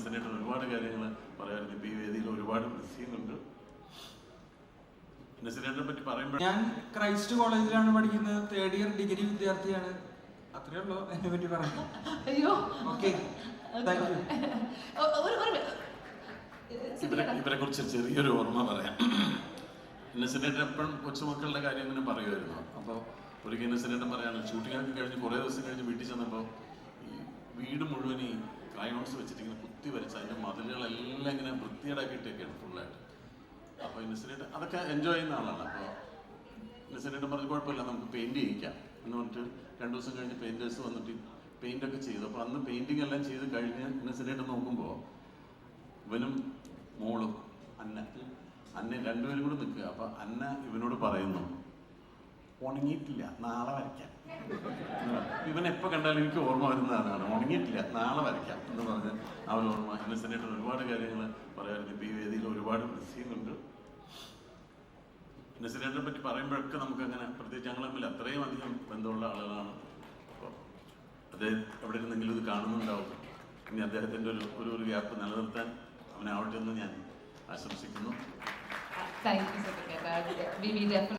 ഇന്നസെന്റായിട്ട് ഒരുപാട് കാര്യങ്ങൾ പറയാറുണ്ട്. ഇപ്പൊ ഈ വേദിയിൽ ഒരുപാട് മിസ് ചെയ്യുന്നുണ്ട് ഇന്നസെന്റായിട്ടിനെ പറ്റി പറയുമ്പോൾ ഞാൻ ക്രൈസ്റ്റ് കോളേജിലാണ് പഠിക്കുന്നത്. തേർഡ് ഇയർ ഡിഗ്രി വിദ്യാർത്ഥിയാണ്. അത്രേ ഉള്ളൂ എന്നെ പറ്റി പറഞ്ഞു അയ്യോ. ഓക്കെ ഇവരെ ഇവരെ കുറിച്ച് ചെറിയൊരു ഓർമ്മ പറയാം. ഇന്നസെന്റേറ്റർ എപ്പോഴും കൊച്ചുമക്കളുടെ കാര്യം ഇങ്ങനെ പറയുമായിരുന്നു. അപ്പോൾ ഒരിക്കൽ ഇന്നസെന്റേറ്റർ പറയാണ് ഷൂട്ടിംഗ് ഒക്കെ കഴിഞ്ഞ് കുറേ ദിവസം കഴിഞ്ഞ് വീട്ടിൽ ചെന്നപ്പോൾ ഈ വീട് മുഴുവൻ ഈ ക്രയോൺസ് വെച്ചിട്ട് ഇങ്ങനെ കുത്തി വരച്ച് അതിന്റെ മതിലുകളെല്ലാം ഇങ്ങനെ വൃത്തിയേടാക്കിയിട്ടൊക്കെയാണ് ഫുള്ളായിട്ട് അപ്പോൾ ഇന്നസിനേറ്റ് അതൊക്കെ എൻജോയ് ചെയ്യുന്ന ആളാണ്. അപ്പോൾ ഇന്നസിനേറ്റ് പറഞ്ഞു കുഴപ്പമില്ല നമുക്ക് പെയിന്റ് ചെയ്യിക്കാം എന്ന് പറഞ്ഞിട്ട് രണ്ട് ദിവസം കഴിഞ്ഞ് പെയിന്റേഴ്സ് വന്നിട്ട് പെയിന്റ് ഒക്കെ ചെയ്തു. അപ്പോൾ അന്ന് പെയിന്റിംഗ് എല്ലാം ചെയ്ത് കഴിഞ്ഞ് ഇന്നസിനേറ്റ് നോക്കുമ്പോൾ ഇവനും മോളും അന്ന അന്ന രണ്ടുപേരും കൂടെ നിൽക്കുക. അപ്പൊ അന്ന ഇവനോട് പറയുന്നു ഉണങ്ങിയിട്ടില്ല. നാളെ വരയ്ക്കാം. ഇവൻ എപ്പോ കണ്ടാലും എനിക്ക് ഓർമ്മ വരുന്നതാണ് ഉണങ്ങിയിട്ടില്ല. നാളെ വരയ്ക്കാം എന്ന് പറഞ്ഞ് അവൻ ഓർമ്മ ഇന്നസെന്റായിട്ട് ഒരുപാട് കാര്യങ്ങൾ പറയാറുണ്ട്. ഇപ്പം ഈ വേദിയിൽ ഒരുപാട് മിസ് ചെയ്യുന്നുണ്ട് ഇന്നസെന്റിനെ പറ്റി പറയുമ്പോഴൊക്കെ നമുക്ക് അങ്ങനെ പ്രത്യേകിച്ച് ഞങ്ങൾ തമ്മിൽ അത്രയും അധികം ബന്ധമുള്ള ആളുകളാണ്. അപ്പോൾ അദ്ദേഹം എവിടെ ഇരുന്നെങ്കിലും ഇത് കാണുന്നുണ്ടാവും. ഇനി അദ്ദേഹത്തിന്റെ ഒരു ഒരു ഒരു ഗ്യാപ്പ് നിലനിർത്താൻ അവനാവട്ടെ എന്ന് ഞാൻ ആശംസിക്കുന്നു. Thank you, V V